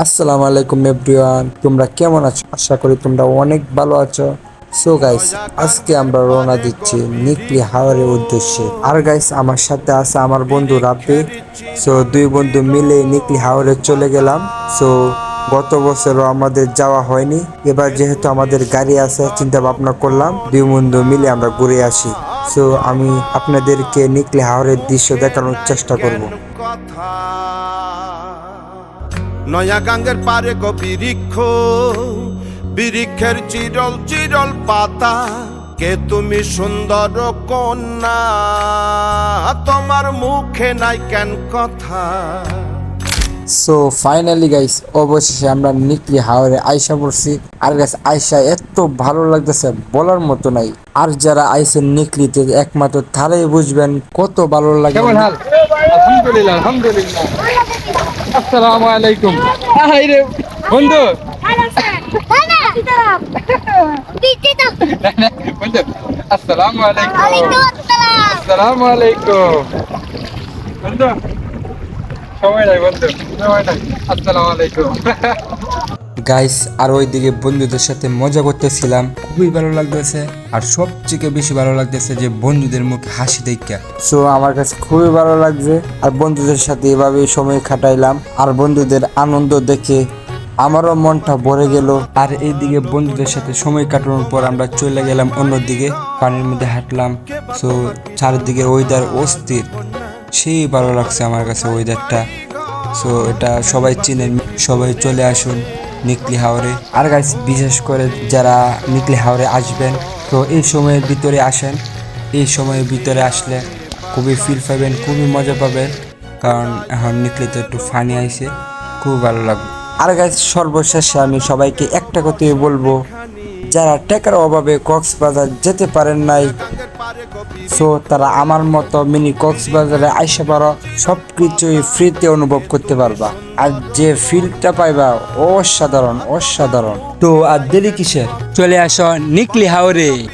আসসালামু আলাইকুম এভরিওয়ান, তোমরা কেমন আছো? আশা করি তোমরা অনেক ভালো আছো। সো গাইস আজকে আমরা রওনা দিচ্ছি নিকলি হাওয়ারের উদ্দেশ্যে। আর গাইস আমার সাথে আছে আমার বন্ধু রাব্বি। সো দুই বন্ধু মিলে নিকলি হাওয়ারে চলে গেলাম। সো গত বছরও আমাদের যাওয়া হয়নি। এবার যেহেতু আমাদের গাড়ি আছে চিন্তা ভাবনা করলাম, দুই বন্ধু মিলে আমরা ঘুরে আসি। সো আমি আপনাদেরকে নিকলি হাওয়ারের দৃশ্য দেখানোর চেষ্টা করব। কথা। নয়া গাঙ্গের পারে গো বিরিক্ষ বিরিক্ষের চিরল চিরল পাতা কে তুমি সুন্দর কন্যা? তোমার মুখে নাই কেন কথা? সো ফাইনালি গাইস অবশেষে আমরা নিকলি হাওরে আয়সা পড়ছি। আর গাছ আয়সা এত ভালো লাগতেছে বলার মতো নাই। আর যারা আইসেন নিকলিতে একমাত্র তারাই বুঝবেন কত ভালো লাগে। আলহামদুলিল্লাহ আলহামদুলিল্লাহ। আসসালামু আলাইকুম। হাই রে। বন্ধু। বন্ধু আসসালামু আলাইকুম। আসসালামু আলাইকুম। বন্ধু সময় নাই বন্ধু সময় নাই। আসসালামু আলাইকুম। গাইস আর ওইদিকে বন্ধুদের সাথে মজা করতেছিলাম। খুবই ভালো লাগতেছে আর সবথেকে বেশি ভালো লাগতেছে যে বন্ধুদের মুখে হাসি দেখা সো আমার কাছে খুবই ভালো লাগছে আর বন্ধুদের সাথে এভাবে সময় কাটাইলাম আর বন্ধুদের আনন্দ দেখে আমারও মনটা ভরে গেল। আর এইদিকে বন্ধুদের সাথে সময় কাটানোর পর আমরা চলে গেলাম অন্যদিকে পানির মধ্যে হাঁটলাম। সো চারিদিকে ওয়েদার অস্থির সেই ভালো লাগছে আমার কাছে ওয়েদারটা সো এটা সবাই চিনেন সবাই চলে আসুন। নিকলি হাওরে। আর গাইস বিশেষ করে যারা নিকলি হাওরে আসবেন, তো এই সময়ের ভিতরে আসেন। এই সময়ের ভিতরে আসলে খুবই ফিল পাবেন, খুবই মজা পাবেন। কারণ এখন নিকলিতে একটু ফানি আইছে খুব ভালো লাগবে। আর গাইস সর্বশেষে আমি সবাইকে একটা কথাই বলব, যারা টাকার অভাবে কক্সবাজার যেতে পারেন নাই সো তারা আমার মতো মিনি কক্সবাজারে আইসা পারো সব কিছুই ফ্রিতে অনুভব করতে পারবা। আর যে ফিলটা পাইবা, অসাধারণ অসাধারণ। তো, আর দেরি কিসের? চলে আসো নিকলি হাওরে।